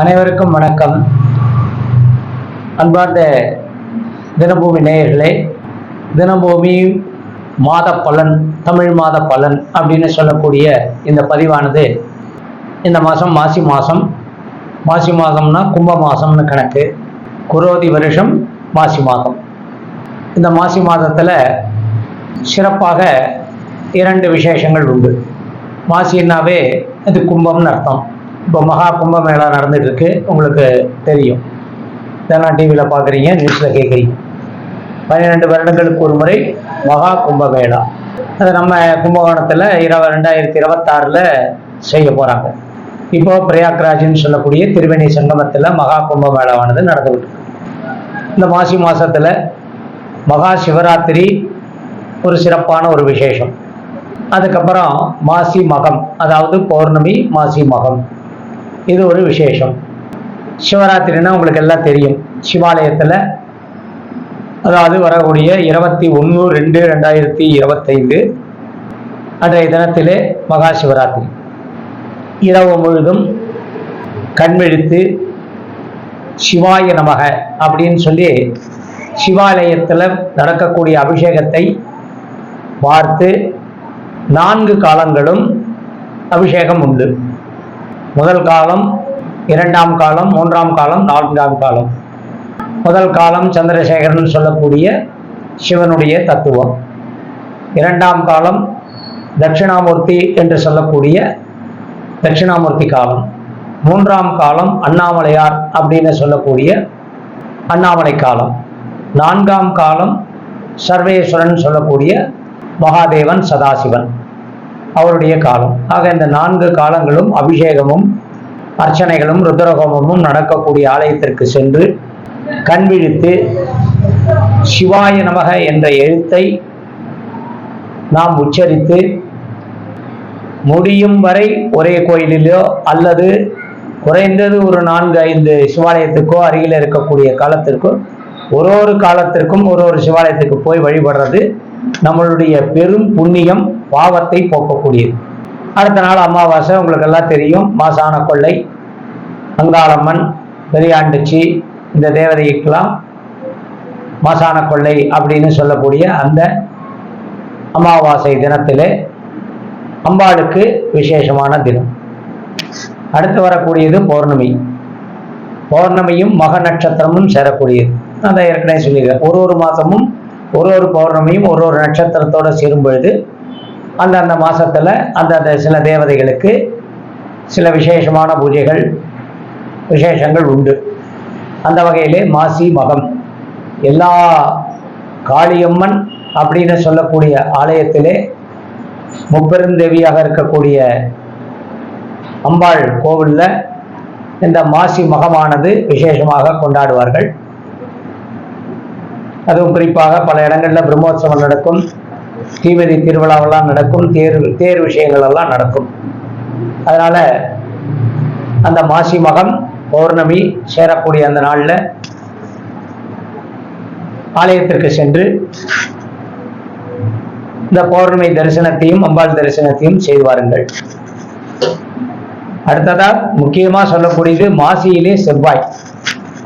அனைவருக்கும் வணக்கம். அன்பார்ந்த தினபூமி நேயர்களே தினபூமி மாத பலன் தமிழ் மாத பலன் அப்படின்னு சொல்லக்கூடிய இந்த பதிவானது இந்த மாதம் மாசி மாதம். மாசி மாதம்னா கும்ப மாதம்னு கணக்கு. குரோதி வருஷம் மாசி மாதம். இந்த மாசி மாதத்தில் சிறப்பாக இரண்டு விசேஷங்கள் உண்டு. மாசின்னாவே அது கும்பம்னு அர்த்தம். இப்போ மகா கும்ப மேளா நடந்துட்டு இருக்கு உங்களுக்கு தெரியும். இதெல்லாம் டிவியில் பார்க்குறீங்க நியூஸில் கேட்குறீங்க. பன்னிரெண்டு வருடங்களுக்கு ஒரு முறை மகா கும்ப மேளா அது நம்ம கும்பகோணத்தில் இரவு ரெண்டாயிரத்தி இருபத்தாறில் செய்ய போகிறாங்க இப்போ பிரயாக்ராஜ்னு சொல்லக்கூடிய திருவேணி சங்கமத்தில் மகா கும்பமேளாவானது நடந்துகிட்டு இந்த மாசி மாதத்தில் மகா சிவராத்திரி ஒரு சிறப்பான ஒரு விசேஷம். அதுக்கப்புறம் மாசி மகம் அதாவது பௌர்ணமி மாசி மகம். இது ஒரு விசேஷம். சிவராத்திரின்னா உங்களுக்கு எல்லாம் தெரியும். சிவாலயத்தில் அதாவது வரக்கூடிய இருபத்தி ஒன்று ரெண்டு ரெண்டாயிரத்தி இருபத்தைந்து அன்றைய தினத்திலே மகா சிவராத்திரி. இரவு முழுதும் கண்விழித்து சிவாய நமக அப்படின்னு சொல்லி சிவாலயத்தில் நடக்கக்கூடிய அபிஷேகத்தை பார்த்து நான்கு காலங்களும் அபிஷேகம் உண்டு. முதல் காலம் இரண்டாம் காலம் மூன்றாம் காலம் நான்காம் காலம். முதல் காலம் சந்திரசேகரன் சொல்லக்கூடிய சிவனுடைய தத்துவம். இரண்டாம் காலம் தட்சிணாமூர்த்தி என்று சொல்லக்கூடிய தட்சிணாமூர்த்தி காலம். மூன்றாம் காலம் அண்ணாமலையார் அப்படின்னு சொல்லக்கூடிய அண்ணாமலை காலம். நான்காம் காலம் சர்வேஸ்வரன் சொல்லக்கூடிய மகாதேவன் சதாசிவன். அவருடைய காலம். ஆக இந்த நான்கு காலங்களும் அபிஷேகமும் அர்ச்சனைகளும் ருத்ரஹோமமும் நடக்கக்கூடிய ஆலயத்திற்கு சென்று கண் விழித்து சிவாய நமக என்ற எழுத்தை நாம் உச்சரித்து முடியும் வரை ஒரே கோயிலிலோ அல்லது குறைந்தது ஒரு நான்கு ஐந்து சிவாலயத்துக்கோ அருகில் இருக்கக்கூடிய காலத்திற்கோ ஒரு ஒரு காலத்திற்கும் ஒரு ஒரு சிவாலயத்துக்கு போய் வழிபடுறது நம்மளுடைய பெரும் புண்ணியம். பாவத்தை போக்கக்கூடியது. அடுத்த நாள் அமாவாசை உங்களுக்கு எல்லாம் தெரியும் மாசான கொள்ளை அங்காளம்மன் பெரியாண்டுச்சி இந்த தேவதைக்கெல்லாம் மாசான கொள்ளை அப்படின்னு சொல்லக்கூடிய அந்த அமாவாசை தினத்திலே அம்பாளுக்கு விசேஷமான தினம். அடுத்து வரக்கூடியது பௌர்ணமி. பௌர்ணமியும் மக நட்சத்திரமும் சேரக்கூடியது. அதை ஏற்கனவே சொல்லியிருக்கேன். ஒரு ஒரு மாதமும் ஒரு ஒரு பௌர்ணமியும் ஒரு ஒரு நட்சத்திரத்தோடு சேரும் பொழுது அந்தந்த மாதத்தில் அந்தந்த சில தேவதைகளுக்கு சில விசேஷமான பூஜைகள் விசேஷங்கள் உண்டு. அந்த வகையிலே மாசி மகம். எல்லா காளியம்மன் அப்படின்னு சொல்லக்கூடிய ஆலயத்திலே முப்பெருந்தேவியாக இருக்கக்கூடிய அம்பாள் கோவிலில் இந்த மாசி மகமானது விசேஷமாக கொண்டாடுவார்கள். அதுவும் குறிப்பாக பல இடங்களில் பிரம்மோற்சவம் நடக்கும். தீமிதி திருவிழாவெல்லாம் நடக்கும் தேர் தேர் விஷயங்கள் எல்லாம் நடக்கும். அதனால அந்த மாசி மகம் பௌர்ணமி சேரக்கூடிய அந்த நாள்ல ஆலயத்திற்கு சென்று இந்த பௌர்ணமி தரிசனத்தையும் அம்பாள் தரிசனத்தையும் செய்து வாருங்கள். அடுத்ததாக முக்கியமா சொல்லக்கூடியது மாசியிலே செவ்வாய்.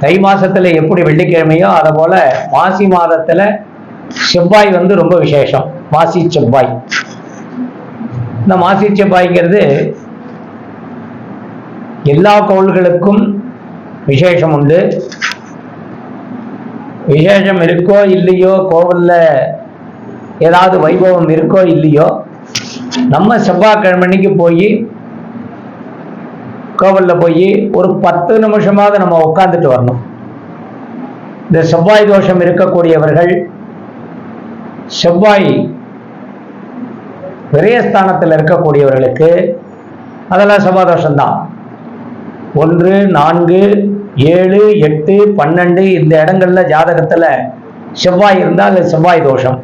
தை மாசத்துல எப்படி வெள்ளிக்கிழமையோ அதை போல மாசி மாதத்துல செவ்வாய் வந்து ரொம்ப விசேஷம். மாசி செவ்வாய். இந்த மாசி செவ்வாய்ங்கிறது எல்லா கோள்களுக்கும் விசேஷம் உண்டு. விசேஷம் இருக்கோ இல்லையோ கோவில்ல ஏதாவது வைபவம் இருக்கோ இல்லையோ நம்ம செவ்வாய்க்கிழமைக்கு போய் கோவிலில் போய் ஒரு பத்து நிமிஷமாவது நம்ம உட்காந்துட்டு வரணும். இந்த செவ்வாய் தோஷம் இருக்கக்கூடியவர்கள் செவ்வாய் விரயஸ்தானத்தில் இருக்கக்கூடியவர்களுக்கு அதெல்லாம் செவ்வாய் தோஷம்தான் ஒன்று நான்கு ஏழு எட்டு பன்னெண்டு இந்த இடங்கள்ல ஜாதகத்துல செவ்வாய் இருந்தால் அது செவ்வாய் தோஷம்.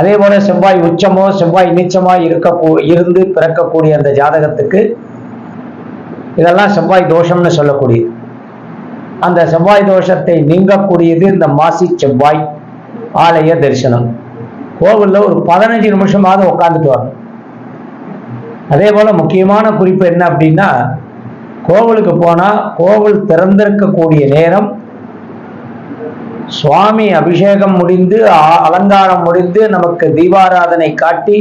அதே போல செவ்வாய் உச்சமோ செவ்வாய் நீச்சமோ இருக்க இருந்து பிறக்கக்கூடிய அந்த ஜாதகத்துக்கு இதெல்லாம் செவ்வாய் தோஷம்னு சொல்லக்கூடியது. அந்த செவ்வாய் தோஷத்தை நீங்கக்கூடியது இந்த மாசி செவ்வாய் ஆலய தரிசனம். கோவில்ல ஒரு பதினஞ்சு நிமிஷமாவது உட்காந்துட்டு வரணும். அதே போல முக்கியமான குறிப்பு என்ன அப்படின்னா கோவிலுக்கு போனா கோவில் திறந்திருக்கக்கூடிய நேரம் சுவாமி அபிஷேகம் முடிந்து அ- அலங்காரம் முடிந்து நமக்கு தீபாராதனை காட்டி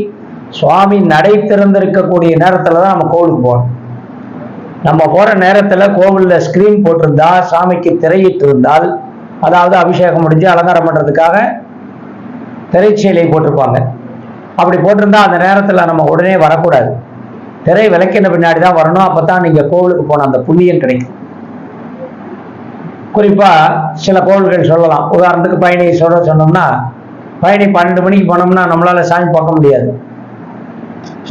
சுவாமி நடை திறந்திருக்கக்கூடிய நேரத்துல தான் நம்ம கோவிலுக்கு போகணும். நம்ம போற நேரத்துல கோவில்ல ஸ்கிரீன் போட்டிருந்தா சாமிக்கு திரையிட்டு இருந்தால் அதாவது அபிஷேகம் முடிஞ்சு அலங்காரம் பண்றதுக்காக திரைச்சீலை போட்டிருப்பாங்க. அப்படி போட்டிருந்தா அந்த நேரத்தில் நம்ம உடனே வரக்கூடாது. திரை விளக்கின பின்னாடி தான் வரணும். அப்போ தான் நீங்கள் கோவிலுக்கு போன அந்த புண்ணியம் கிடைக்கும். குறிப்பாக சில கோவில்கள் சொல்லலாம். உதாரணத்துக்கு பயணி சொல்ல சொன்னோம்னா பயணி பன்னெண்டு மணிக்கு போனோம்னா நம்மளால சாமி பார்க்க முடியாது.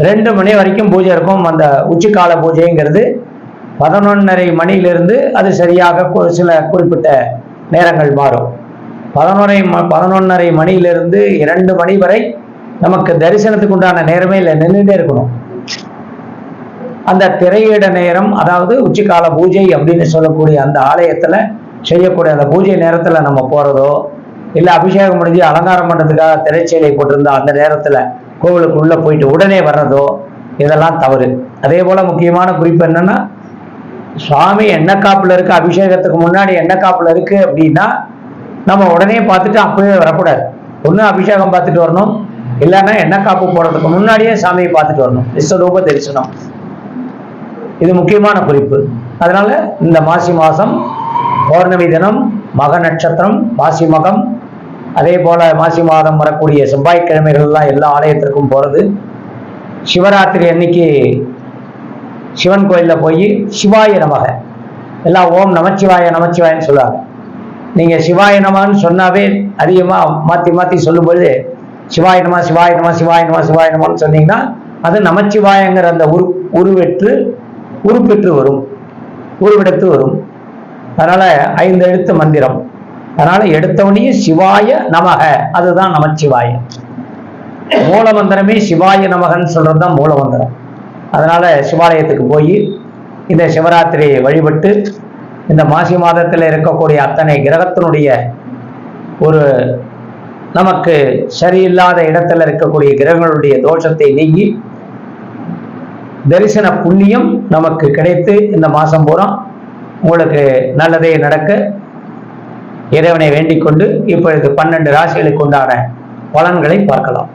ரெண்டு மணி வரைக்கும் பூஜை இருக்கும். அந்த உச்சிக்கால பூஜைங்கிறது பதினொன்னரை மணியிலிருந்து அது சரியாக ஒரு சில குறிப்பிட்ட நேரங்கள் மாறும். பதினொரை ம பதினொன்னரை மணியிலிருந்து இரண்டு மணி வரை நமக்கு தரிசனத்துக்கு உண்டான நேரமே இல்லை நின்றுட்டே இருக்கணும். அந்த திரையிட நேரம் அதாவது உச்சிக்கால பூஜை அப்படின்னு சொல்லக்கூடிய அந்த ஆலயத்துல செய்யக்கூடிய அந்த பூஜை நேரத்துல நம்ம போறதோ இல்லை அபிஷேகம் முடிஞ்சு அலங்காரம் பண்ணுறதுக்காக திரைச்சீலை போட்டிருந்தா அந்த நேரத்துல கோவிலுக்கு உள்ள போயிட்டு உடனே வர்றதோ இதெல்லாம் தவறு. அதே போல முக்கியமான குறிப்பு என்னன்னா சுவாமி எண்ணெய் காப்புல இருக்கு அபிஷேகத்துக்கு முன்னாடி எண்ணெய் காப்புல இருக்கு அப்படின்னா நம்ம உடனே பார்த்துட்டு அப்பவே வரக்கூடாது. ஒன்று அபிஷேகம் பார்த்துட்டு வரணும். இல்லைன்னா என்ன காப்பு போடுறதுக்கு முன்னாடியே சாமியை பார்த்துட்டு வரணும். விஸ்வரூப தரிசனம். இது முக்கியமான குறிப்பு. அதனால இந்த மாசி மாதம் பௌர்ணமி தினம் மக நட்சத்திரம் மாசி மகம் அதே போல மாசி மாதம் வரக்கூடிய செவ்வாய்க்கிழமைகள்லாம் எல்லா ஆலயத்திற்கும் போகிறது சிவராத்திரி அன்னைக்கு சிவன் கோயிலில் போய் சிவாய நமக. எல்லாம் ஓம் நமச்சிவாய நமச்சிவாயன்னு சொல்லுவாங்க. நீங்க சிவாயனமான்னு சொன்னாவே அதிகமா மாத்தி மாத்தி சொல்லும்பொழுது சிவாயனமா சிவாயனமா சிவாயனமா சிவாயனமான்னு சொன்னீங்கன்னா அது நமச்சிவாயங்கிற அந்த உரு உருவெற்று உருப்பெற்று வரும். உருவெடுத்து வரும். அதனால ஐந்து எழுத்து மந்திரம். அதனால எடுத்தவனையும் சிவாய நமக அதுதான் நமச்சிவாயம் மூல மந்திரமே சிவாய நமகன்னு சொல்றது தான் மூல மந்திரம் அதனால சிவாலயத்துக்கு போய் இந்த சிவராத்திரியை வழிபட்டு இந்த மாசி மாதத்தில் இருக்கக்கூடிய அத்தனை கிரகத்தினுடைய ஒரு நமக்கு சரியில்லாத இடத்துல இருக்கக்கூடிய கிரகங்களுடைய தோஷத்தை நீங்கி தரிசன புண்ணியம் நமக்கு கிடைத்து இந்த மாதம் பூரா உங்களுக்கு நல்லதே நடக்க இறைவனை வேண்டிக் கொண்டு இப்பொழுது பன்னெண்டு ராசிகளுக்கு உண்டான பலன்களை பார்க்கலாம்.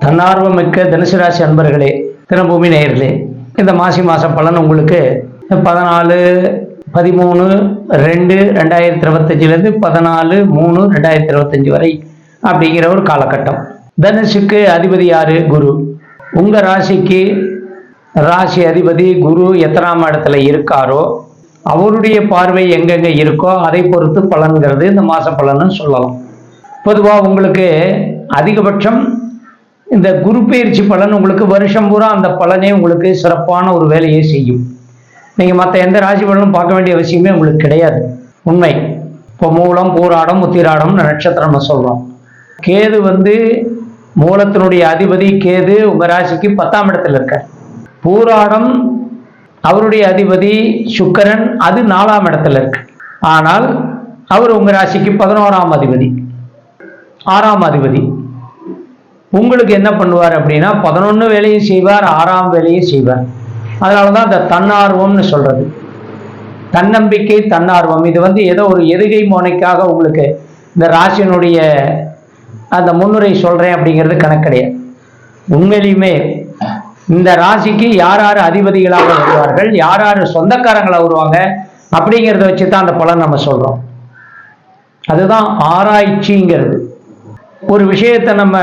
தன்னார்வமிக்க தனுசு ராசி அன்பர்களே தினபூமி நேயர்களே இந்த மாசி மாச பலன் உங்களுக்கு பதினாலு பதிமூணு ரெண்டு ரெண்டாயிரத்தி இருபத்தஞ்சிலேருந்து பதினாலு மூணு ரெண்டாயிரத்தி இருபத்தஞ்சி வரை அப்படிங்கிற ஒரு காலகட்டம். தனுஷுக்கு அதிபதி யாரு? குரு. உங்க ராசிக்கு ராசி அதிபதி குரு எத்தனாம் இடத்துல இருக்காரோ அவருடைய பார்வை எங்கெங்க இருக்கோ அதை பொறுத்து பலன்கிறது இந்த மாச பலன்னு சொல்லலாம். பொதுவாக உங்களுக்கு அதிகபட்சம் இந்த குரு பயிற்சி பலன் உங்களுக்கு வருஷம் பூரா அந்த பலனே உங்களுக்கு சிறப்பான ஒரு வேலையை செய்யும். நீங்கள் மற்ற எந்த ராசி பலனும் பார்க்க வேண்டிய அவசியமே உங்களுக்கு கிடையாது. உண்மை. இப்போ மூலம் பூராடம் உத்திராடம் நட்சத்திரம்னு சொல்கிறோம் கேது வந்து மூலத்தினுடைய அதிபதி கேது உங்கள் ராசிக்கு பத்தாம் இடத்துல இருக்க பூராடம் அவருடைய அதிபதி சுக்கரன் அது நாலாம் இடத்துல இருக்கு. ஆனால் அவர் உங்கள் ராசிக்கு பதினோராம் அதிபதி. ஆறாம் அதிபதி. உங்களுக்கு என்ன பண்ணுவார் அப்படின்னா பதினொன்று வேலையும் செய்வார் ஆறாம் வேலையும் செய்வார். அதனால தான் அந்த தன்னார்வம்னு சொல்கிறது தன்னம்பிக்கை தன்னார்வம். இது வந்து ஏதோ ஒரு எதுகை மோனைக்காக உங்களுக்கு இந்த ராசியினுடைய அந்த முன்னுரை சொல்கிறேன் அப்படிங்கிறது கணக்கு கிடையாது. உண்மையிலுமே இந்த ராசிக்கு யார் யார் அதிபதிகளாக வருவார்கள் யார் யார் சொந்தக்காரங்களா வருவாங்க அப்படிங்கிறத வச்சு தான் அந்த பலன் நம்ம சொல்கிறோம் அதுதான் ஆராய்ச்சிங்கிறது. ஒரு விஷயத்தை நம்ம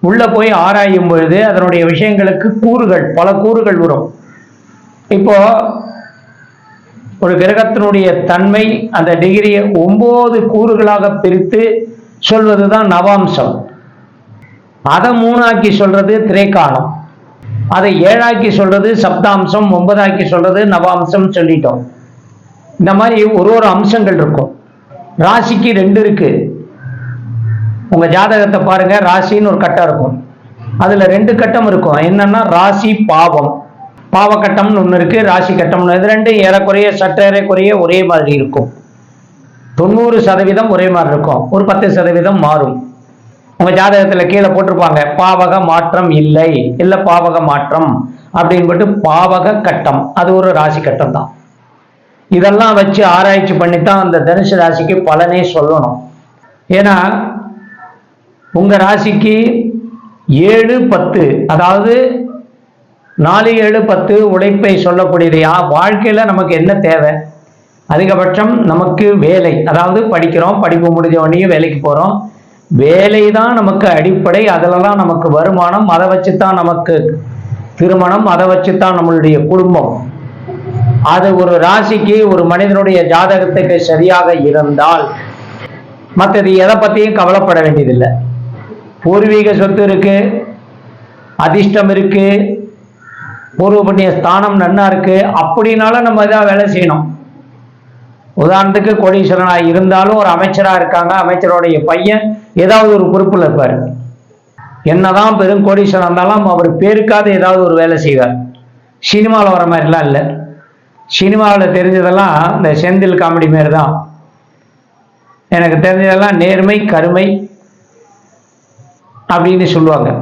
உள்ள போய் ஆராயும் பொழுது அதனுடைய விஷயங்களுக்கு கூறுகள் பல கூறுகள் வரும். இப்போ ஒரு கிரகத்தினுடைய தன்மை அந்த டிகிரியை ஒன்பது கூறுகளாக பிரித்து சொல்வது தான் நவாம்சம். அதை மூணாக்கி சொல்றது திரைக்காலம். அதை ஏழாக்கி சொல்றது சப்தாம்சம் ஒன்பதாக்கி சொல்றது நவாம்சம் சொல்லிட்டோம். இந்த மாதிரி ஒரு ஒரு அம்சங்கள் இருக்கும். ராசிக்கு ரெண்டு இருக்குது உங்கள் ஜாதகத்தை பாருங்கள் ராசின்னு ஒரு கட்டம் இருக்கும். அதில் ரெண்டு கட்டம் இருக்கும். என்னன்னா ராசி பாவம். பாவ கட்டம்னு ஒன்று இருக்குது ராசி கட்டம்னு இது ரெண்டும் ஏறக்குறைய சற்றேறக்குறைய ஒரே மாதிரி இருக்கும். தொண்ணூறு சதவீதம் ஒரே மாதிரி இருக்கும். ஒரு பத்து சதவீதம் மாறும். உங்கள் ஜாதகத்தில் கீழே போட்டிருப்பாங்க பாவக மாற்றம் இல்லை. இல்லை பாவக மாற்றம் அப்படின்னு போட்டு பாவக கட்டம். அது ஒரு ராசி கட்டம் தான். இதெல்லாம் வச்சு ஆராய்ச்சி பண்ணி தான் அந்த தனுசு ராசிக்கு பலனே சொல்லணும். ஏன்னா உங்க ராசிக்கு ஏழு பத்து அதாவது நாலு ஏழு பத்து உழைப்பை சொல்லக்கூடியது யா வாழ்க்கையில நமக்கு என்ன தேவை? அதிகபட்சம் நமக்கு வேலை. அதாவது படிக்கிறோம் படிப்பு முடிஞ்ச உடனே வேலைக்கு போறோம். வேலை தான் நமக்கு அடிப்படை. அதில் தான் நமக்கு வருமானம். அதை வச்சு தான் நமக்கு திருமணம். அதை வச்சு தான் நம்மளுடைய குடும்பம். அது ஒரு ராசிக்கு ஒரு மனிதனுடைய ஜாதகத்துக்கு சரியாக இருந்தால் மற்றது எதை பற்றியும் கவலைப்பட வேண்டியதில்லை. பூர்வீக சொத்து இருக்கு அதிர்ஷ்டம் இருக்கு பூர்வ புண்ணிய ஸ்தானம் நன்னா இருக்கு அப்படின்னாலும் நம்ம இதாக வேலை செய்யணும். உதாரணத்துக்கு கோடீஸ்வரனாக இருந்தாலும் ஒரு அமைச்சராக இருக்காங்க அமைச்சருடைய பையன் ஏதாவது ஒரு பொறுப்பில் இருப்பார். என்னதான் பெரும் கோடீஸ்வரன் இருந்தாலும் அவர் பேருக்காவது ஏதாவது ஒரு வேலை செய்வார். சினிமாவில் வர மாதிரிலாம் இல்லை. சினிமாவில் தெரிஞ்சதெல்லாம் இந்த செந்தில் காமெடி மாரி தான் எனக்கு தெரிஞ்சதெல்லாம் நேர்மை கருமை அப்படின்னு சொல்லுவாங்க.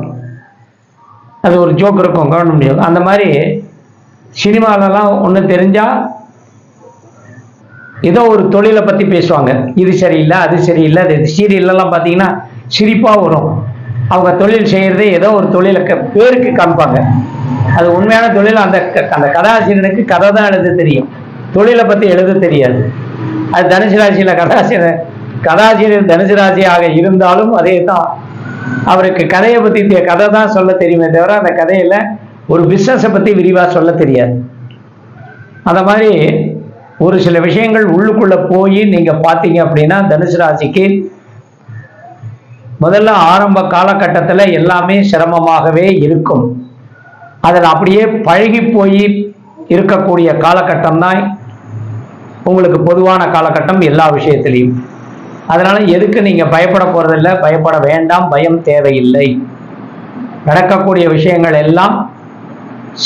அது ஒரு ஜோக் இருக்கும் கவர்மெண்ட் ஜோக் அந்த மாதிரி சினிமாலலாம் ஒன்று தெரிஞ்சால் ஏதோ ஒரு தொழிலை பற்றி பேசுவாங்க. இது சரியில்லை அது சரியில்லை. அது சீரியல்லாம் பார்த்தீங்கன்னா சிரிப்பாக வரும். அவங்க தொழில் செய்கிறதே ஏதோ ஒரு தொழிலை க பேருக்கு காமிப்பாங்க. அது உண்மையான தொழில் அந்த க- அந்த கதாசிரியனுக்கு கதை தான் எழுத தெரியும். தொழிலை பற்றி எழுத தெரியாது. அது தனுசு ராசியில் கதாசிரியர் கதாசிரியர் தனுசு ராசியாக இருந்தாலும் அதே தான். அவருக்கு கதையை பற்றி கதை தான் சொல்ல தெரியுமே தவிர அந்த கதையில் ஒரு பிஸ்னஸை பற்றி விரிவாக சொல்ல தெரியாது. அந்த மாதிரி ஒரு சில விஷயங்கள் உள்ளுக்குள்ள போய் நீங்க பார்த்தீங்க அப்படின்னா தனுசு ராசிக்கு முதல்ல ஆரம்ப காலகட்டத்தில் எல்லாமே சிரமமாகவே இருக்கும். அதில் அப்படியே பழகி போய் இருக்கக்கூடிய காலகட்டம் தான் உங்களுக்கு பொதுவான காலகட்டம் எல்லா விஷயத்திலையும். அதனால எதுக்கு நீங்க பயப்பட போறதில்ல? பயப்பட வேண்டாம் பயம் தேவையில்லை. நடக்கக்கூடிய விஷயங்கள் எல்லாம்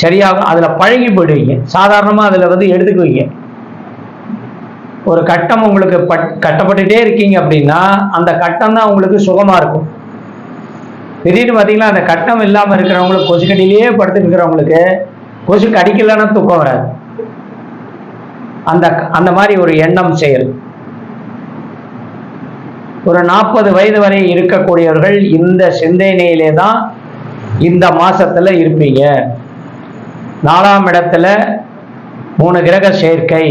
சரியாக அதில் பழகி போயிடுவீங்க. சாதாரணமாக அதில் வந்து எடுத்துக்குவீங்க. ஒரு கட்டம் உங்களுக்கு பட் கட்டப்பட்டுட்டே இருக்கீங்க அப்படின்னா அந்த கட்டம் தான் உங்களுக்கு சுகமா இருக்கும். திடீர்னு பார்த்தீங்கன்னா அந்த கட்டம் இல்லாமல் இருக்கிறவங்களுக்கு கொசுக்கடியிலேயே படுத்து இருக்கிறவங்களுக்கு கொசு கடிக்கலன்னா தூக்கம் வராது. அந்த அந்த மாதிரி ஒரு எண்ணம் செயல். ஒரு நாற்பது வயது வரை இருக்கக்கூடியவர்கள் இந்த சிந்தனையிலே தான் இந்த மாசத்துல இருப்பீங்க. நாலாம் இடத்துல மூணு கிரக சேர்க்கை.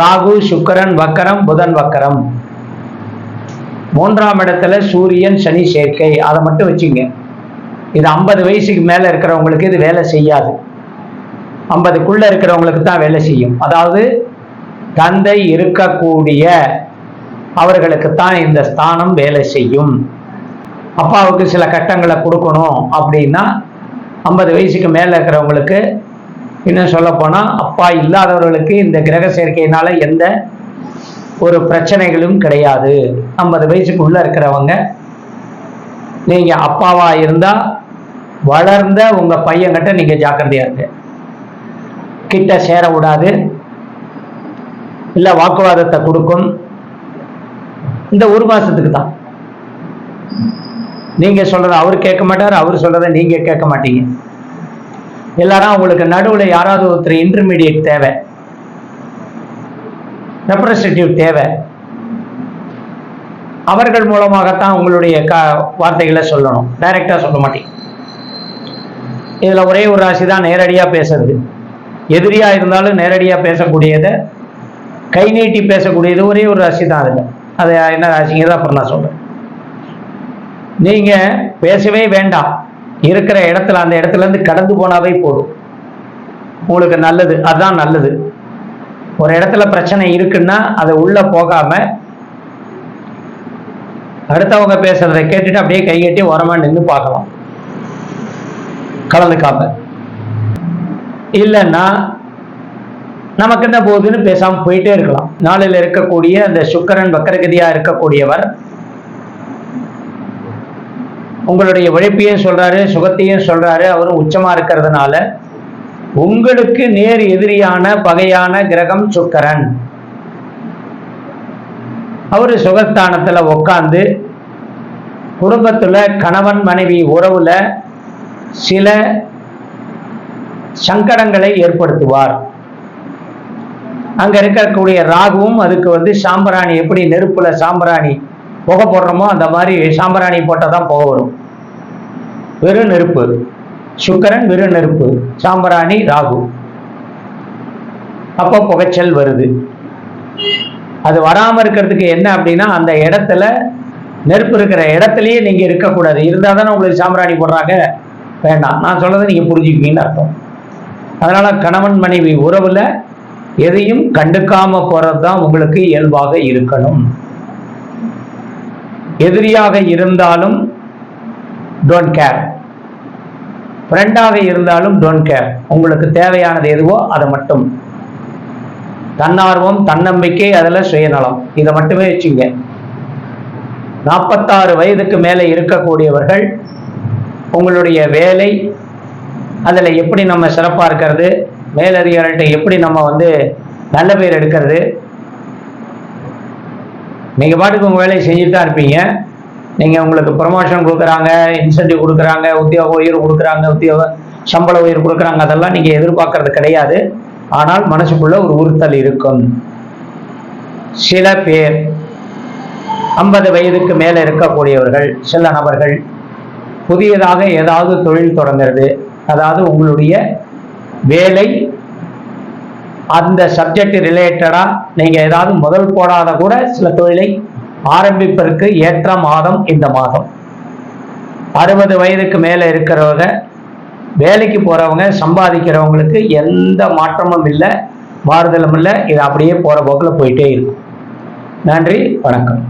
ராகு சுக்கரன் வக்கரம் புதன் வக்கரம். மூன்றாம் இடத்துல சூரியன் சனி சேர்க்கை. அதை மட்டும் வச்சுங்க. இது ஐம்பது வயசுக்கு மேலே இருக்கிறவங்களுக்கு இது வேலை செய்யாது. ஐம்பதுக்குள்ளே இருக்கிறவங்களுக்கு தான் வேலை செய்யும். அதாவது தந்தை இருக்கக்கூடிய அவர்களுக்கு தான் இந்த ஸ்தானம் வேலை செய்யும். அப்பாவுக்கு சில கட்டங்களை கொடுக்கணும் அப்படின்னா ஐம்பது வயசுக்கு மேலே இருக்கிறவங்களுக்கு இன்னும் சொல்லப்போனால் அப்பா இல்லாதவர்களுக்கு இந்த கிரக சேர்க்கையினால எந்த ஒரு பிரச்சனைகளும் கிடையாது. ஐம்பது வயசுக்கு உள்ளே இருக்கிறவங்க நீங்கள் அப்பாவாக இருந்தால் வளர்ந்த உங்கள் பையன்கிட்ட நீங்கள் ஜாக்கிரதையாக இருக்கு கிட்ட சேரவிடாது இல்லை வாக்குவாதத்தை கொடுக்கும். இந்த ஒரு மாசத்துக்கு தான். நீங்க சொல்றத அவர் கேட்க மாட்டார் அவர் சொல்றத நீங்க கேட்க மாட்டீங்க. எல்லாரும் உங்களுக்கு நடுவுல யாராவது ஒருத்தர் இன்டர்மீடியட் தேவை. ரெப்ரசன்டேட்டிவ் தேவை. அவர்கள் மூலமாகத்தான் உங்களுடைய க வார்த்தைகளை சொல்லணும். டைரக்டாக சொல்ல மாட்டீங்க. இதுல ஒரே ஒரு ராசி தான் நேரடியா பேசுறது. எதிரியா இருந்தாலும் நேரடியா பேசக்கூடியதை கை நீட்டி பேசக்கூடியது ஒரே ஒரு ராசி தான் அதில். அது என்ன ராசிங்கிறத அப்புறம் நான் சொல்றேன். நீங்க பேசவே வேண்டாம். இருக்கிற இடத்துல அந்த இடத்துல இருந்து கடந்து போனாவே போதும். உங்களுக்கு நல்லது அதான் நல்லது. ஒரு இடத்துல பிரச்சனை இருக்குன்னா அதை உள்ள போகாம அடுத்தவங்க பேசுறதை கேட்டுட்டு அப்படியே கைகட்டி உரமா நின்று பார்க்கலாம். கலந்துக்காம. இல்லைன்னா நமக்கு என்ன போகுதுன்னு பேசாமல் போயிட்டே இருக்கலாம். நாளில் இருக்கக்கூடிய அந்த சுக்கரன் வக்கரகதியாக இருக்கக்கூடியவர் உங்களுடைய உழைப்பையும் சொல்றாரு சுகத்தையும் சொல்றாரு அவரும் உச்சமா இருக்கிறதுனால உங்களுக்கு நேர் எதிரியான பகையான கிரகம் சுக்கரன். அவரு சுகஸ்தானத்துல உட்காந்து குடும்பத்துல கணவன் மனைவி உறவுல சில சங்கடங்களை ஏற்படுத்துவார். அங்கே இருக்கக்கூடிய ராகுவும் அதுக்கு வந்து சாம்பராணி எப்படி நெருப்புல சாம்பராணி புகை போடுறோமோ அந்த மாதிரி சாம்பராணி போட்டால் தான் புகை வரும். வெறும் நெருப்பு. சுக்கரன் வெறும் நெருப்பு. சாம்பராணி ராகு. அப்போ புகைச்சல் வருது. அது வராமல் இருக்கிறதுக்கு என்ன அப்படின்னா அந்த இடத்துல நெருப்பு இருக்கிற இடத்துலயே நீங்கள் இருக்கக்கூடாது. இருந்தால் தானே உங்களுக்கு சாம்பிராணி போடுறாங்க. வேண்டாம். நான் சொல்கிறத நீங்கள் புரிஞ்சுக்குவீங்கன்னு அர்த்தம். அதனால் கணவன் மனைவி உறவில் எதையும் கண்டுக்காம போறது தான் உங்களுக்கு இயல்பாக இருக்கணும். எதிரியாக இருந்தாலும் டோன்ட் கேர் ஃப்ரெண்டாக இருந்தாலும் டோன்ட் கேர் உங்களுக்கு தேவையானது எதுவோ அதை மட்டும். தன்னார்வம் தன்னம்பிக்கை அதில் சுயநலம். இதை மட்டுமே வச்சுங்க. நாற்பத்தாறு வயதுக்கு மேலே இருக்கக்கூடியவர்கள் உங்களுடைய வேலை அதில் எப்படி நம்ம சிறப்பாக இருக்கிறது மேலதிகாரிகிட்ட எப்படி நம்ம வந்து நல்ல பேர் எடுக்கிறது? நீங்கள் பாட்டுக்கு உங்கள் வேலையை செஞ்சுட்டு தான் இருப்பீங்க. நீங்கள் உங்களுக்கு ப்ரமோஷன் கொடுக்குறாங்க இன்சென்டிவ் கொடுக்குறாங்க உத்தியோக உயர்வு கொடுக்குறாங்க உத்தியோக சம்பள உயர்வு கொடுக்குறாங்க. அதெல்லாம் நீங்கள் எதிர்பார்க்கறது கிடையாது. ஆனால் மனசுக்குள்ள ஒரு உறுத்தல் இருக்கும். சில பேர் ஐம்பது வயதுக்கு மேலே இருக்கக்கூடியவர்கள் சில நபர்கள் புதியதாக ஏதாவது தொழில் தொடங்குறது அதாவது உங்களுடைய வேலை அந்த சப்ஜெக்ட் ரிலேட்டடாக நீங்கள் ஏதாவது முதல் போடாத கூட சில தொழிலை ஆரம்பிப்பதற்கு ஏற்ற மாதம் இந்த மாதம். அறுபது வயதுக்கு மேலே இருக்கிறவங்க வேலைக்கு போகிறவங்க சம்பாதிக்கிறவங்களுக்கு எந்த மாற்றமும் இல்லை மாறுதலும் இல்லை இது அப்படியே போகிற போக்கில் போயிட்டே இருக்கும். நன்றி வணக்கம்.